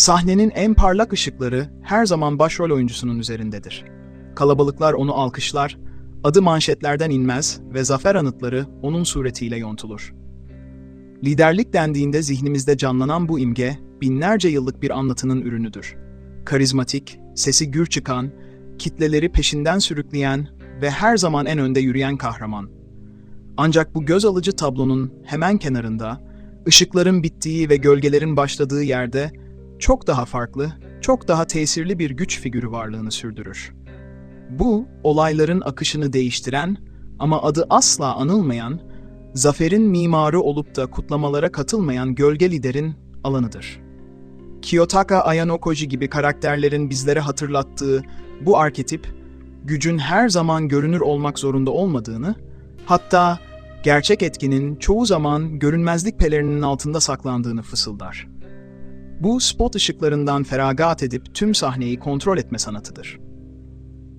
Sahnenin en parlak ışıkları her zaman başrol oyuncusunun üzerindedir. Kalabalıklar onu alkışlar, adı manşetlerden inmez ve zafer anıtları onun suretiyle yontulur. Liderlik dendiğinde zihnimizde canlanan bu imge, binlerce yıllık bir anlatının ürünüdür. Karizmatik, sesi gür çıkan, kitleleri peşinden sürükleyen ve her zaman en önde yürüyen kahraman. Ancak bu göz alıcı tablonun hemen kenarında, ışıkların bittiği ve gölgelerin başladığı yerde çok daha farklı, çok daha tesirli bir güç figürü varlığını sürdürür. Bu, olayların akışını değiştiren ama adı asla anılmayan, zaferin mimarı olup da kutlamalara katılmayan gölge liderin alanıdır. Kiyotaka Ayanokoji gibi karakterlerin bizlere hatırlattığı bu arketip, gücün her zaman görünür olmak zorunda olmadığını, hatta gerçek etkinin çoğu zaman görünmezlik pelerininin altında saklandığını fısıldar. Bu spot ışıklarından feragat edip tüm sahneyi kontrol etme sanatıdır.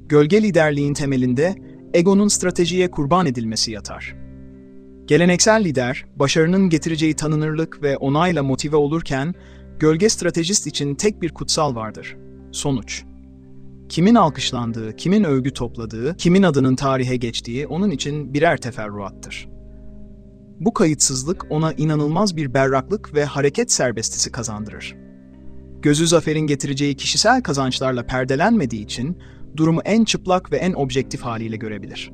Gölge liderliğin temelinde egonun stratejiye kurban edilmesi yatar. Geleneksel lider, başarının getireceği tanınırlık ve onayla motive olurken, gölge stratejist için tek bir kutsal vardır. Sonuç. Kimin alkışlandığı, kimin övgü topladığı, kimin adının tarihe geçtiği onun için birer teferruattır. Bu kayıtsızlık ona inanılmaz bir berraklık ve hareket serbestisi kazandırır. Gözü zaferin getireceği kişisel kazançlarla perdelenmediği için durumu en çıplak ve en objektif haliyle görebilir.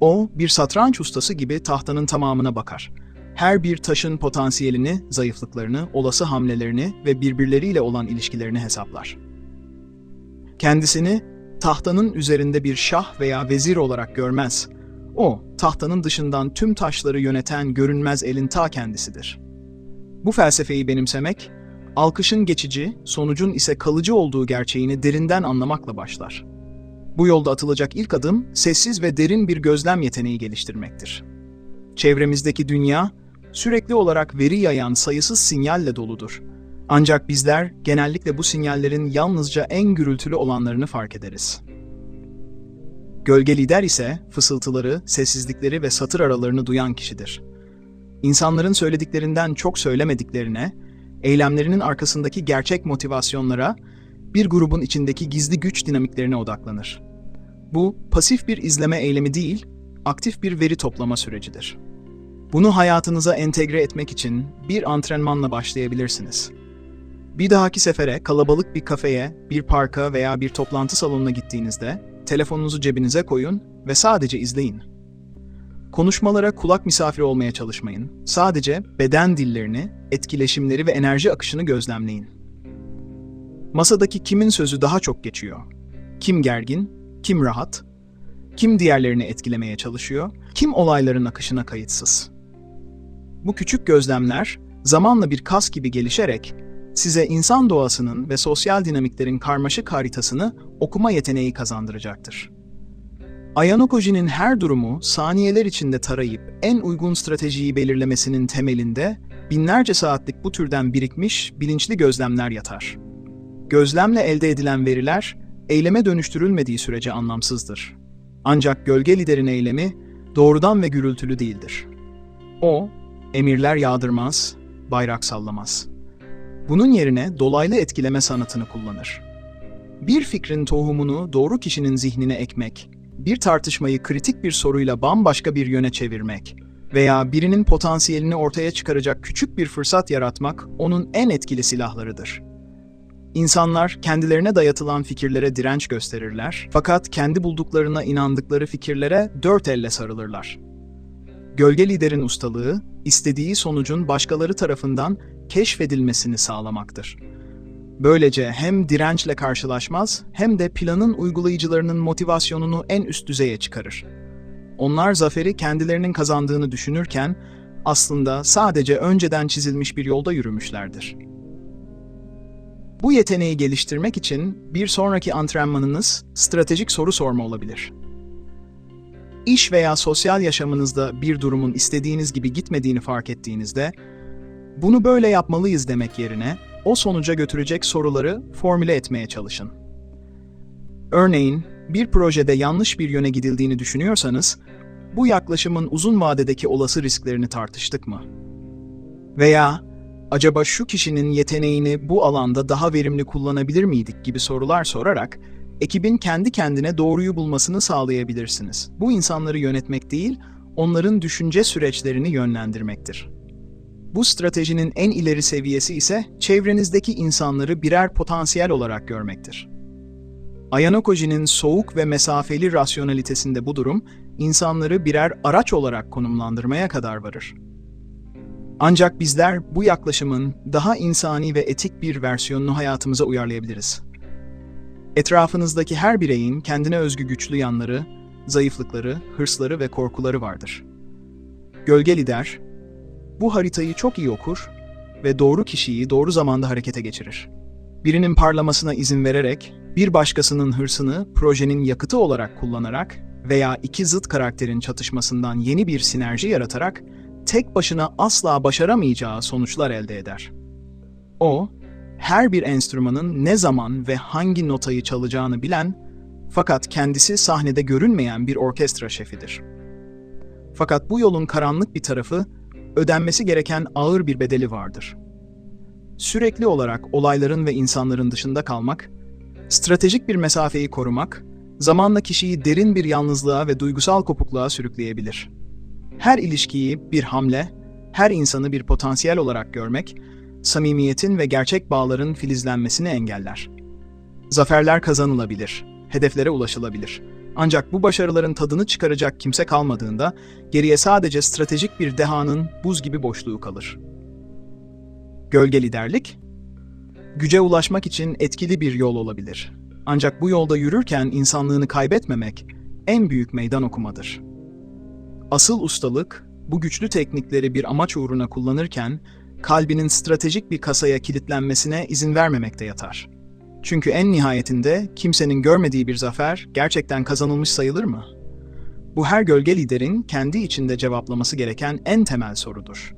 O, bir satranç ustası gibi tahtanın tamamına bakar. Her bir taşın potansiyelini, zayıflıklarını, olası hamlelerini ve birbirleriyle olan ilişkilerini hesaplar. Kendisini tahtanın üzerinde bir şah veya vezir olarak görmez. O, tahtanın dışından tüm taşları yöneten görünmez elin ta kendisidir. Bu felsefeyi benimsemek, alkışın geçici, sonucun ise kalıcı olduğu gerçeğini derinden anlamakla başlar. Bu yolda atılacak ilk adım, sessiz ve derin bir gözlem yeteneği geliştirmektir. Çevremizdeki dünya, sürekli olarak veri yayan sayısız sinyalle doludur. Ancak bizler genellikle bu sinyallerin yalnızca en gürültülü olanlarını fark ederiz. Gölge lider ise fısıltıları, sessizlikleri ve satır aralarını duyan kişidir. İnsanların söylediklerinden çok söylemediklerine, eylemlerinin arkasındaki gerçek motivasyonlara, bir grubun içindeki gizli güç dinamiklerine odaklanır. Bu, pasif bir izleme eylemi değil, aktif bir veri toplama sürecidir. Bunu hayatınıza entegre etmek için bir antrenmanla başlayabilirsiniz. Bir dahaki sefere kalabalık bir kafeye, bir parka veya bir toplantı salonuna gittiğinizde telefonunuzu cebinize koyun ve sadece izleyin. Konuşmalara kulak misafiri olmaya çalışmayın. Sadece beden dillerini, etkileşimleri ve enerji akışını gözlemleyin. Masadaki kimin sözü daha çok geçiyor? Kim gergin? Kim rahat? Kim diğerlerini etkilemeye çalışıyor? Kim olayların akışına kayıtsız? Bu küçük gözlemler zamanla bir kas gibi gelişerek size insan doğasının ve sosyal dinamiklerin karmaşık haritasını okuma yeteneği kazandıracaktır. Ayanokoji'nin her durumu saniyeler içinde tarayıp en uygun stratejiyi belirlemesinin temelinde binlerce saatlik bu türden birikmiş bilinçli gözlemler yatar. Gözlemle elde edilen veriler eyleme dönüştürülmediği sürece anlamsızdır. Ancak gölge liderin eylemi doğrudan ve gürültülü değildir. O, emirler yağdırmaz, bayrak sallamaz. Bunun yerine dolaylı etkileme sanatını kullanır. Bir fikrin tohumunu doğru kişinin zihnine ekmek, bir tartışmayı kritik bir soruyla bambaşka bir yöne çevirmek veya birinin potansiyelini ortaya çıkaracak küçük bir fırsat yaratmak onun en etkili silahlarıdır. İnsanlar kendilerine dayatılan fikirlere direnç gösterirler fakat kendi bulduklarına inandıkları fikirlere dört elle sarılırlar. Gölge liderin ustalığı, istediği sonucun başkaları tarafından keşfedilmesini sağlamaktır. Böylece hem dirençle karşılaşmaz hem de planın uygulayıcılarının motivasyonunu en üst düzeye çıkarır. Onlar zaferi kendilerinin kazandığını düşünürken aslında sadece önceden çizilmiş bir yolda yürümüşlerdir. Bu yeteneği geliştirmek için bir sonraki antrenmanınız stratejik soru sorma olabilir. İş veya sosyal yaşamınızda bir durumun istediğiniz gibi gitmediğini fark ettiğinizde, bunu böyle yapmalıyız demek yerine o sonuca götürecek soruları formüle etmeye çalışın. Örneğin, bir projede yanlış bir yöne gidildiğini düşünüyorsanız, bu yaklaşımın uzun vadedeki olası risklerini tartıştık mı? Veya acaba şu kişinin yeteneğini bu alanda daha verimli kullanabilir miydik gibi sorular sorarak ekibin kendi kendine doğruyu bulmasını sağlayabilirsiniz. Bu insanları yönetmek değil, onların düşünce süreçlerini yönlendirmektir. Bu stratejinin en ileri seviyesi ise çevrenizdeki insanları birer potansiyel olarak görmektir. Ayanokoji'nin soğuk ve mesafeli rasyonalitesinde bu durum, insanları birer araç olarak konumlandırmaya kadar varır. Ancak bizler bu yaklaşımın daha insani ve etik bir versiyonunu hayatımıza uyarlayabiliriz. Etrafınızdaki her bireyin kendine özgü güçlü yanları, zayıflıkları, hırsları ve korkuları vardır. Gölge lider, bu haritayı çok iyi okur ve doğru kişiyi doğru zamanda harekete geçirir. Birinin parlamasına izin vererek, bir başkasının hırsını projenin yakıtı olarak kullanarak veya iki zıt karakterin çatışmasından yeni bir sinerji yaratarak tek başına asla başaramayacağı sonuçlar elde eder. O, her bir enstrümanın ne zaman ve hangi notayı çalacağını bilen, fakat kendisi sahnede görünmeyen bir orkestra şefidir. Fakat bu yolun karanlık bir tarafı, ödenmesi gereken ağır bir bedeli vardır. Sürekli olarak olayların ve insanların dışında kalmak, stratejik bir mesafeyi korumak, zamanla kişiyi derin bir yalnızlığa ve duygusal kopukluğa sürükleyebilir. Her ilişkiyi bir hamle, her insanı bir potansiyel olarak görmek, samimiyetin ve gerçek bağların filizlenmesini engeller. Zaferler kazanılabilir, hedeflere ulaşılabilir. Ancak bu başarıların tadını çıkaracak kimse kalmadığında geriye sadece stratejik bir dehanın buz gibi boşluğu kalır. Gölge liderlik, güce ulaşmak için etkili bir yol olabilir. Ancak bu yolda yürürken insanlığını kaybetmemek en büyük meydan okumadır. Asıl ustalık, bu güçlü teknikleri bir amaç uğruna kullanırken kalbinin stratejik bir kasaya kilitlenmesine izin vermemekte yatar. Çünkü en nihayetinde kimsenin görmediği bir zafer gerçekten kazanılmış sayılır mı? Bu her gölge liderin kendi içinde cevaplaması gereken en temel sorudur.